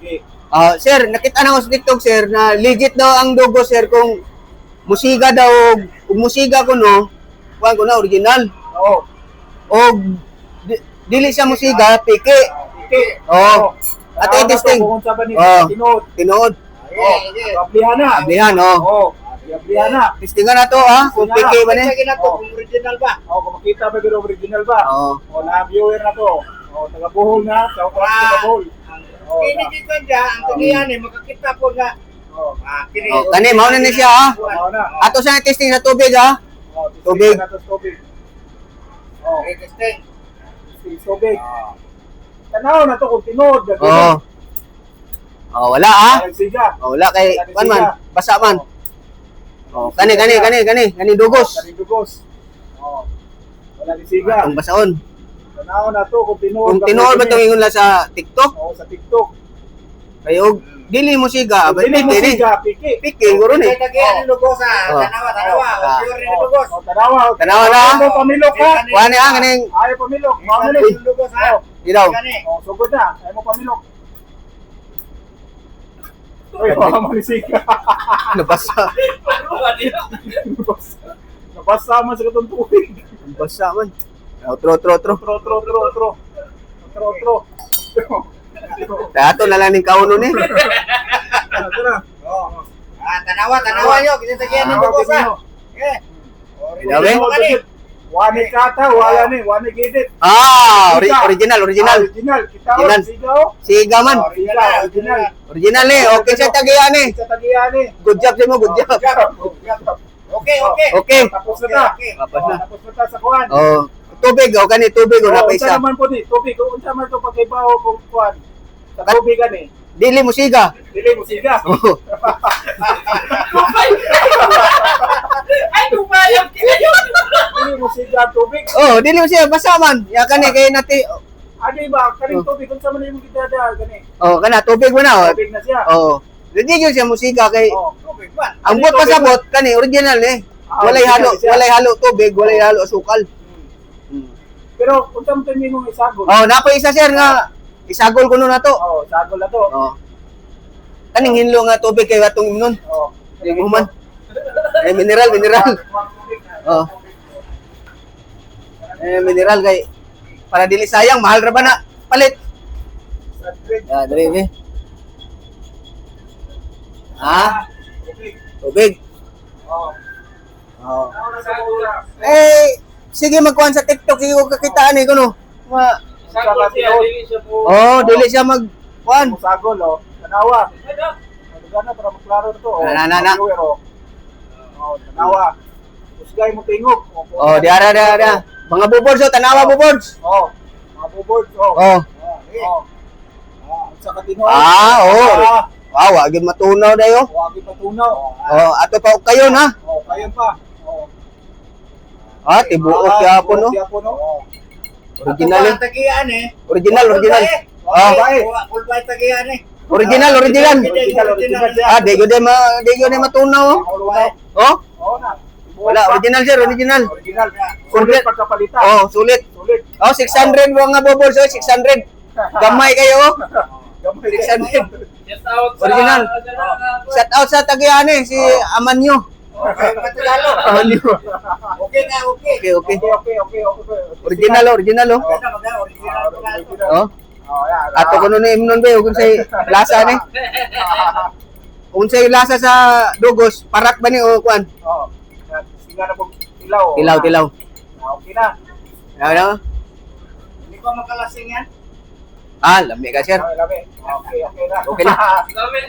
Sige. Ah, sir, nakita na ko sa TikTok, sir, na legit daw ang logo, sir, kung musiga daw, kung musiga ko, no, kuhan ko na, original. Oo. O, di, dili siya musiga, piki. Sige. Oo. At Tanaw na i-testing. to, Kung sa ba ni Oo. Tinood. Tinood. Oo. Ablihan na. Ablihan, oh. Oo. Ablihan na. Testingan na to, ha, kung piki ba ni. na to, kung original ba? Oo, kung makita ba yung original ba? Oo. O, na viewer na to. O, taga Bohol na. Sa Ukras, taga Bohol. Oo, Kini dito dyan, ang tuliyan eh, makakita po na. Oo. Ah, kini. Oh, kani, mauna na siya, ha. Oo na. Ato sa testing sa tubig, ha. Oo, Tubig. Tubig. Okay, testing. Tubig. Tanaw na to kung tinood. Oo. Oh, wala. Siga. Oh, wala kay, kuhan man, basa man. Oh, kani, kani, kani, kani, kani dugos. Kaning dugos. Oo. Wala ni siga. Atong basaon. Tanaw na to kung tinood. Kung tinuod ba itong ingon sa TikTok, Oo, sa TikTok. kayo, dili mo siga, ba Dili mo siga, piki. Piki, guro ni. Kaya tagihan ng lugos ah. Oh. Tanawa, tanawa. Ah. Pure ni lugos. Tanawa. Tanawa na. Mo pamilok ha. Kuha ni ang kaning, Ayaw pamilok. Pure Mamilok. ni lugos ah. ilaw. Kani. O, sugod na. Ayaw mo pamilok. Uy, baka. Nabasa. Nabasa. Nabasa man sa katong tubig. Nabasa man. Oh, tro, tro, tro. Tro, tro, tro, tro. Tro, tro. Dato na lang ning kauno ni. Ito na. Oh. Ah, tanawa, tanawa nyo. Kaya tagihan ng ah. Eh. Dawe? Wani kata, wala ni, wani gidit. Ah, ori- original, original. Original. Kita Original. sigaw. Siga man. Original, original. Original ni. Okay sa tagiyan ni. Sa tagiyan ni. Good job sa mo, good job. Okay, okay. Okay. Tapos na ta. Okay. Tapos na. Tapos na ta sa kuhan. Oh, tubig oh, kani tubig oh, Oh, napay unsa isa. naman po ni, tubig. Unsa man to pagkaibaw kung kuhan. Sa tubig ani. Dili mo siga. Dili mo siga. Oh. Ay, lumayang kayo. Dili mo siga ang tubig. Oh, dili mo siya basa man. Ya kani kay nati. Ano ba? Kaning Oh. tubig unsa man imong gidada gani. Oh, kana tubig mo na oh. Tubig na siya. Oh. Dili gyud siya musika kay Oh. Tubig man. ang bot pasabot kani original ni. Ah, Walay original halo, siya. walay halo tubig, walay halo asukal. Pero unsa man tayo imong isagol? Oh, napay isa sir nga isagol ko no na to. Oh, sagol na to. Oh. Kaning hinlo nga tubig kay watong imnon. Oh. Di human. Eh mineral, mineral. Oh. Eh mineral kay para dili sayang mahal ra ba na palit. Ya, dali ni. Ha? Tubig. Oh. Oh. Na una? Eh, sige magkuhan sa TikTok, sige ko kakitaan eh, kuno. Ma, Sagol siya, dili siya po. oh, dili siya mag, kuhan. Musagol, oh. Tanawa. Nagana para maklaro to. Oh. Na, na, na. Viewer, oh. Oh, tanawa. Usgay mo tingog. Oh, diara, diara, diara. Mga buboards, oh, tanawa buboards. Oh. Mga bubord, oh. Oh. Oh. Ah, sa katino. Ah, oh. Ah, Wow, agad matunaw dayo. Huwag ipatunaw. Oh, ato pa kayo na. Oh, kayo pa. Ah, tibuot yapon, no. Yapon, no. Original, eh. Ang tagihan eh. Original, original. Ah, full bite tagihan eh. original, original. Ah, di ko di ma, di ko di matunaw. oh. Oh, na. wala, original sir, original. Original. Sulit pagkapalitan. Oh, sulit. Sulit. Oh, 600 mga buboards, oh, 600. Gamay kayo, oh. Gamay 600. Original. Shout out sa Tagiane, si Amanyo. Okay, matagalo. Amanyo. Okay na, okay. Okay, okay. Okay, okay. Original, oh, original, oh. Ganda, maganda, original. original. Oh, Oh, ato ko nun eh, nun ba, kung say lasa ni. Kung say lasa sa dugos, parak ba ni o kuan? Oh. Yan. Singa na po ilaw. Tilaw, tilaw. Ah, Okay na. Ano? Hindi ko makalasing yan. Ah, lami ka, sir. Okay, labi. Okay, okay na. Okay na. Labi.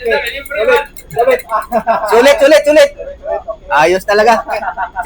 Labi. Sulit, sulit, sulit. Ayos talaga.